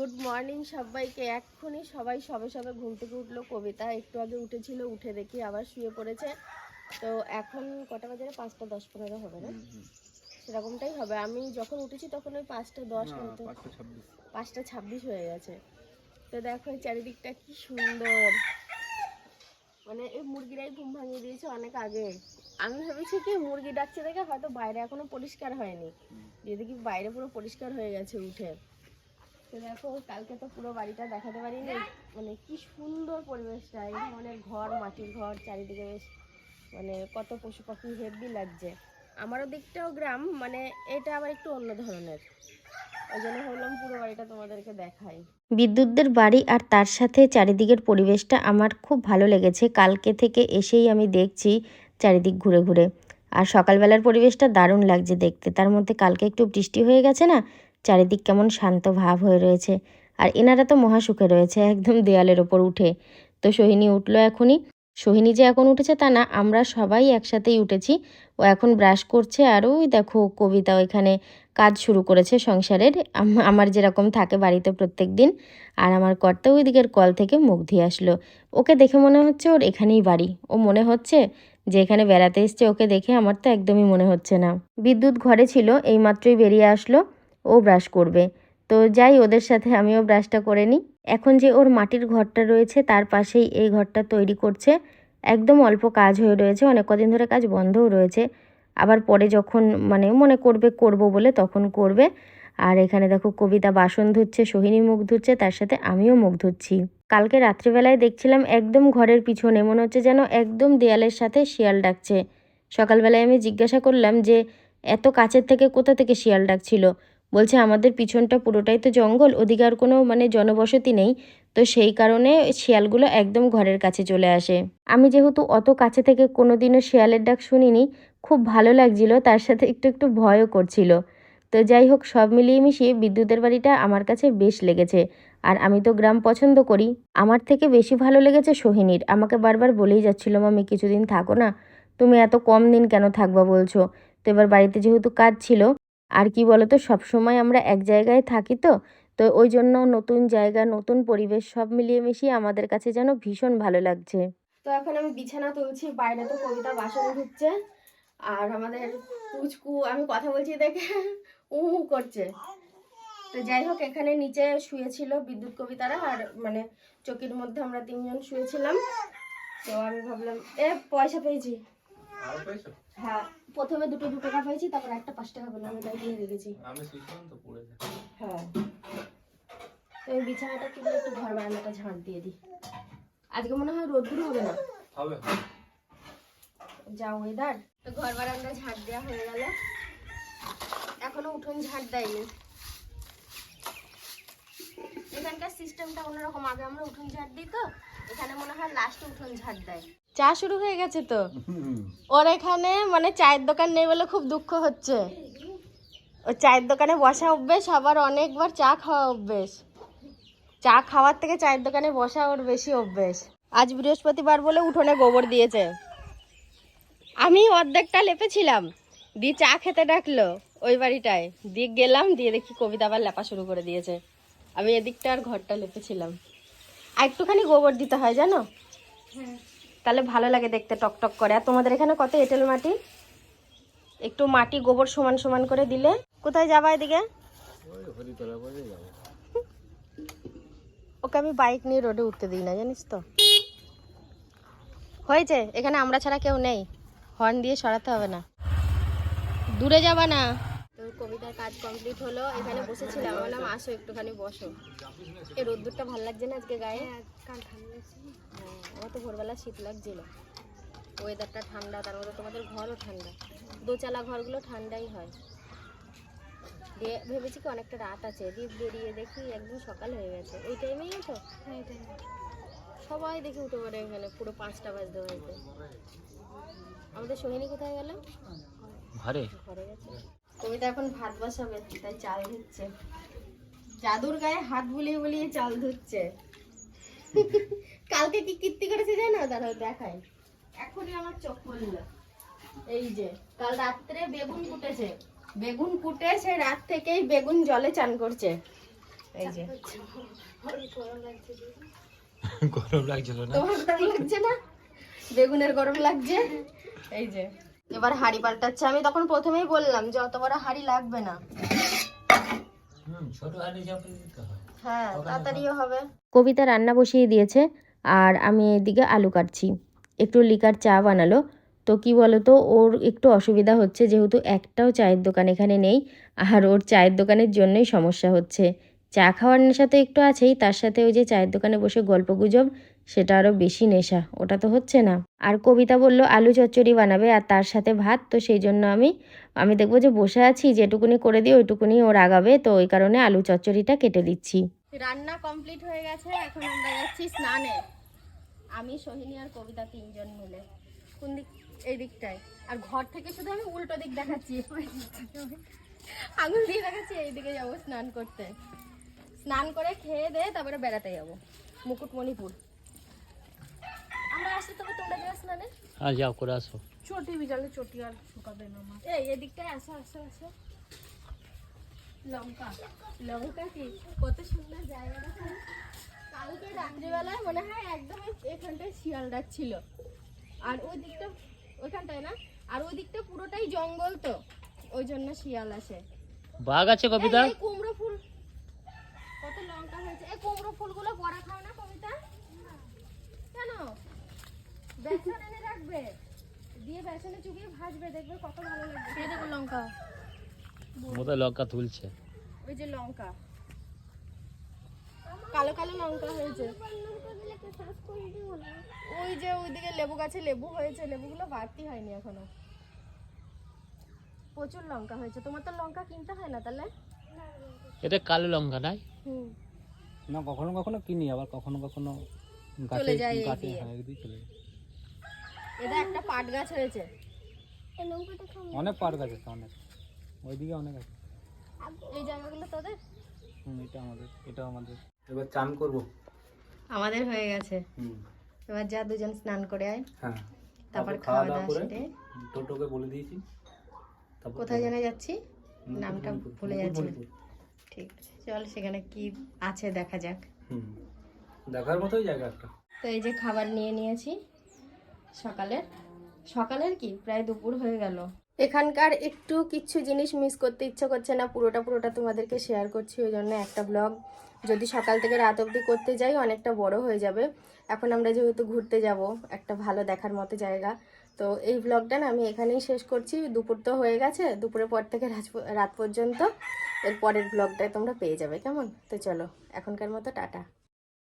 Good morning সবাইকে। এক্ষুনি সবাই সবে সবে ঘুম থেকে উঠল। কবিতা একটু আগে উঠেছিল উঠে দেখি আবার শুয়ে পড়েছে। তো এখন কটা বাজারে পাঁচটা দশ পনেরো হবে না? সেরকমটাই হবে। আমি যখন উঠেছি তখন ওই পাঁচটা দশ মতো পাঁচটা ছাব্বিশ। হয়ে গেছে। তো দেখো এই চারিদিকটা কি সুন্দর। মানে এই মুরগিরাই ঘুম ভাঙিয়ে দিয়েছে অনেক আগে। আমি ভেবেছি কি মুরগি ডাকছে দেখে হয়তো বাইরে এখনও পরিষ্কার হয়নি। দিয়ে দেখি বাইরে পুরো পরিষ্কার হয়ে গেছে উঠে। তো দেখো, কালকে তো পুরো বাড়িটা দেখাতে পারিনি। মানে কি সুন্দর পরিবেশটা, এই ধরনের ঘর, মাটির ঘর, চারিদিকে বেশ মানে কত পশু পাখি হেভি লাগছে। আমারও দিকটাও গ্রাম মানে এটা আবার একটু অন্য ধরনের। ওই জন্য ভাবলাম পুরো বাড়িটা তোমাদেরকে দেখাই। বিদ্যুৎদের বাড়ি আর তার সাথে চারিদিকের পরিবেশটা আমার খুব ভালো লেগেছে। কালকে থেকে এসেই আমি দেখছি চারিদিক ঘুরে ঘুরে। আর সকালবেলার পরিবেশটা দারুণ লাগছে দেখতে। তার মধ্যে কালকে একটু বৃষ্টি হয়ে গেছে না চারিদিক কেমন শান্ত ভাব হয়ে রয়েছে। আর এনারা তো মহাসুখে রয়েছে, একদম দেয়ালের ওপর উঠে। তো সোহিনী উঠল এখনই। সোহিনী যে এখন উঠেছে তা না, আমরা সবাই একসাথেই উঠেছি। ও এখন ব্রাশ করছে আর ওই দেখো কবিতা ওইখানে কাজ শুরু করেছে সংসারের। আমার যেরকম থাকে বাড়িতে প্রত্যেক দিন। আর আমার কর্তা ওই দিকের কল থেকে মুখ দিয়ে আসলো। ওকে দেখে মনে হচ্ছে ওর এখানেই বাড়ি। ও মনে হচ্ছে যে এখানে বেড়াতে এসছে, ওকে দেখে আমার তো একদমই মনে হচ্ছে না। বিদ্যুৎ ঘরে ছিল, এইমাত্রই বেরিয়ে আসলো। ও ব্রাশ করবে। তো যাই, ওদের সাথে আমিও ব্রাশটা করে নিই। এখন যে ওর মাটির ঘরটা রয়েছে, তার পাশেই এই ঘরটা তৈরি করছে। একদম অল্প কাজ হয়ে রয়েছে, অনেক কদিন ধরে কাজ বন্ধও রয়েছে। আবার পরে যখন মানে মনে করবে করব বলে তখন করবে। আর এখানে দেখো কবিতা বাসন ধুচ্ছে, সোহিনী মুখ ধুচ্ছে, তার সাথে আমিও মুখ ধুচ্ছি। কালকে রাত্রিবেলায় দেখছিলাম একদম ঘরের পিছনে, মনে হচ্ছে যেন একদম দেয়ালের সাথে শিয়াল ডাকছে। সকালবেলায় আমি জিজ্ঞাসা করলাম যে, এত কাছের থেকে কোথা থেকে শিয়াল ডাকছিল? বলছে, আমাদের পিছনটা পুরোটাই তো জঙ্গল ওদিকে আর কোনো মানে জনবসতি নেই। তো সেই কারণে শিয়ালগুলো একদম ঘরের কাছে চলে আসে। আমি যেহেতু অত কাছে থেকে কোনোদিনও শিয়ালের ডাক শুনিনি, খুব ভালো লাগছিল, তার সাথে একটু একটু ভয়ও করছিল। তো যাই হোক, সব মিলিয়ে মিশিয়ে বিদ্যুতের বাড়িটা আমার কাছে বেশ লেগেছে, আর আমি তো গ্রাম পছন্দ করি। আমার থেকে বেশি ভালো লেগেছে সোহিনীর। আমাকে বারবার বলেই যাচ্ছিল মামি কিছুদিন থাকো না। তুমি এত কম দিন কেন থাকবা? বলছো। তো এবার বাড়িতে যেহেতু কাজ ছিল আর কি বলতো, সব সময় আমরা এক জায়গায় থাকি তো তো ওই জন্য নতুন জায়গা, নতুন পরিবেশ সব মিলিয়ে মিশিয়ে আমাদের কাছে যেন ভীষণ ভালো লাগছে। তো এখন আমি বিছানা তুলছি, বাইরে তো কবিতা বাসন ধুচ্ছে, আর আমাদের পুচকু, আমি কথা বলছি দেখে, উ করছে। তো যাই হোক, এখানে নিচে শুয়েছিল বিদ্যুৎ কবিতারা, আর মানে চকির মধ্যে আমরা তিনজন শুয়েছিলাম। তো আমি ভাবলাম, এ, পয়সা পেয়েছি। হ্যাঁ প্রথমে দুটো দু টাকা পেয়েছি তারপর একটা পাঁচ টাকা পেলাম আমি দিয়ে রেখেছি। আমি শুয়েছিলাম তো পড়ে হ্যাঁ। তো আমি বিছানাটা তুলে একটু ঘর বারান্দাটা ঝাঁট দিয়ে দিই। আজকে মনে হয় রোদ্দুর হবে না? হবে যা ওয়েদার তো ঘর বারান্দা ঝাড় দেওয়া হয়ে গেল। এখনও উঠোন ঝাড় দেয়নি। এখানকার সিস্টেমটা অন্যরকম। আগে আমরা উঠোন ঝাড় দিই তো এখানে মনে হয় লাস্টে উঠোন ঝাড় দেয়। চা শুরু হয়ে গেছে তো। ওর এখানে মানে চায়ের দোকান নেই বলে খুব দুঃখ হচ্ছে। ও চায়ের দোকানে বসা অভ্যেস আবার অনেকবার চা খাওয়া অভ্যেস। চা খাওয়ার থেকে চায়ের দোকানে বসা ওর বেশি অভ্যেস। আজ বৃহস্পতিবার বলে উঠোনে গোবর দিয়েছে। আমি অর্ধেকটা লেপেছিলাম দিয়ে চা খেতে ডাকলো ওই বাড়িটায়। দিয়ে গেলাম দিয়ে দেখি কবিতা আবার লেপা শুরু করে দিয়েছে। আমি এদিকটা আর ঘরটা লেপেছিলাম। আর একটুখানি গোবর দিতে হয় জানো? তাহলে ভালো লাগে দেখতে টক টক করে। আর তোমাদের এখানে কত এঁটেল মাটি? একটু মাটি গোবর সমান সমান করে দিলে। কোথায় যাবা এদিকে? ওকে আমি বাইক নিয়ে রোডে উঠতে দিই না, জানিস তো। হয়েছে, এখানে আমরা ছাড়া কেউ নেই। হর্ন দিয়ে সরাতে হবে না। দূরে যাবা না। কবিতার কাজ কমপ্লিট হলো এখানে বসেছিলাম। বললাম আসো একটুখানি বসো। এই রোদ্দুরটা ভালো লাগছে না আজকে গায়ে? হ্যাঁ আমার তো ভোরবেলা শীত লাগছিল। ওয়েদারটা ঠান্ডা তার মধ্যে তোমাদের ঘরও ঠান্ডা। দোচালা ঘরগুলো ঠান্ডাই হয়। দিয়ে ভেবেছি কি অনেকটা রাত আছে দিয়ে বেরিয়ে দেখি একদম সকাল হয়ে গেছে। ওই টাইমেই তো? হ্যাঁ সবাই দেখি উঠে পড়ে এখানে পুরো পাঁচটা বাজতে বাজতে। আমাদের সোহিনী কোথায় গেল? ঘরে? ঘরে গেছে। কবিতা এখন ভাত বসাবে তাই চাল ধুচ্ছে। জাদুর গায়ে হাত বুলিয়ে বুলিয়ে চাল ধুচ্ছে। কালকে কি কীর্তি করেছে জানো? দাঁড়াও দেখাই। এখনই আমার চোখ পড়ল এই যে কাল রাত্রে বেগুন কুটেছে বেগুন কুটে সে রাত থেকেই বেগুন জলে চান করছে। এই যে। গরম লাগছিল না? তোমার গরম লাগছে না? বেগুনের গরম লাগছে? এই যে। এবার হাড়ি পাল্টাচ্ছে। আমি তখন প্রথমেই বললাম যে অত বড় হাড়ি লাগবে না। ছোট হাঁড়ি হয়। হ্যাঁ তাড়াতাড়িও হবে। কবিতা রান্না বসিয়ে দিয়েছে আর আমি এদিকে আলু কাটছি। একটু লিকার চা বানালো। তো কি বলতো ওর একটু অসুবিধা হচ্ছে যেহেতু একটাও চায়ের দোকান এখানে নেই আর ওর চায়ের দোকানের জন্যই সমস্যা হচ্ছে। চা খাওয়ার নেশা তো একটু আছেই, তার সাথে ওই যে চায়ের দোকানে বসে গল্প গুজব, সেটা আরও বেশি নেশা, ওটা তো হচ্ছে না। আর কবিতা বলল, আলু চচ্চড়ি বানাবে আর তার সাথে ভাত, তো সেই জন্য আমি আমি দেখব যে বসে আছি, যেটুকুনি করে দিই ওইটুকুনি ওর আগাবে তো ওই কারণে আলু চচ্চড়িটা কেটে দিচ্ছি। রান্না কমপ্লিট হয়ে গেছে, এখন আমরা যাচ্ছি স্নানে। আমি, সোহিনী আর কবিতা তিনজন মিলে। কোন দিক, এই দিকটায়। আর ঘর থেকে শুধু আমি উল্টো দিক দেখাচ্ছি। আঙুল দিয়ে দেখাচ্ছি এই দিকে যাব স্নান করতে। স্নান করে খেয়ে দে তারপরে বেড়াতে যাব মুকুটমণিপুর। আমরা আসি তবে তোমরা যাও স্নানে? আর যাও করে আসো। চটি বিজালে চটি আর শুকাবে না মা। এই এদিকটায় আসো আসো আসো। লঙ্কা। লঙ্কা কি? কত সুন্দর জায়গা দেখো। কালকে রাত্রিবেলায় মনে হয় একদম এখানটায় শিয়াল ডাকছিল আর ওই দিকটা ওইখানটায় না? আর ওই দিকটা পুরোটাই জঙ্গল তো। ওই জন্য শিয়াল আসে। বাঘ আছে কবিতা? কুমড়ো ফুল। কত লঙ্কা হয়েছে? এই কুমড়ো ফুলগুলো বড়া খাও না কবিতা? কেন? বেসন এনে রাখবে? দিয়ে বেসনে চুকিয়ে ভাজবে দেখবে কত ভালো লাগবে। এই দেখো লঙ্কা। মতো লঙ্কা তুলছে। ওই যে লঙ্কা। কালো কালো লঙ্কা হয়েছে। ওই যে ওইদিকে লেবু গাছে লেবু হয়েছে লেবুগুলো বাড়তি হয়নি এখনও। প্রচুর লঙ্কা হয়েছে। তোমার তো লঙ্কা কিনতে হয় না তাহলে? এটা কালো লঙ্কা নাই হুম। না কখনো কখনো কিনি আবার কখনো কখনো গাছে দিয়ে। হ্যাঁ এদিকে চলে যায়। এটা একটা পাট গাছ হয়েছে। অনেক পাট গাছ আছে অনেক। ওইদিকে অনেক আছে। এই জায়গাগুলো তোদের? হুম এটা আমাদের এটা আমাদের। এবার চান করব। আমাদের হয়ে গেছে। হুম। এবার যা দুজন স্নান করে আয়। হ্যাঁ তারপর খাওয়া দাওয়া করে টোটোকে বলে দিয়েছি। তারপর কোথায় জানা যাচ্ছি নামটা ভুলে যাচ্ছি। ঠিক আছে চল সেখানে কি আছে দেখা যাক। দেখার মতোই জায়গা একটা। তো এই যে খাবার নিয়ে নিয়েছি সকালের। সকালের কি? প্রায় দুপুর হয়ে গেল। এখানকার একটু কিছু জিনিস মিস করতে ইচ্ছে করছে না পুরোটা পুরোটা তোমাদেরকে শেয়ার করছি ওই জন্য একটা ব্লগ যদি সকাল থেকে রাত অবধি করতে যাই অনেকটা বড় হয়ে যাবে। এখন আমরা যেহেতু ঘুরতে যাব একটা ভালো দেখার মতো জায়গা। তো এই ব্লগটা না আমি এখানেই শেষ করছি। দুপুর তো হয়ে গেছে, দুপুরের পর থেকে রাত- পর্যন্ত। এর পরের ব্লগটায় তোমরা পেয়ে যাবে, কেমন? তো চলো, এখনকার মতো টাটা।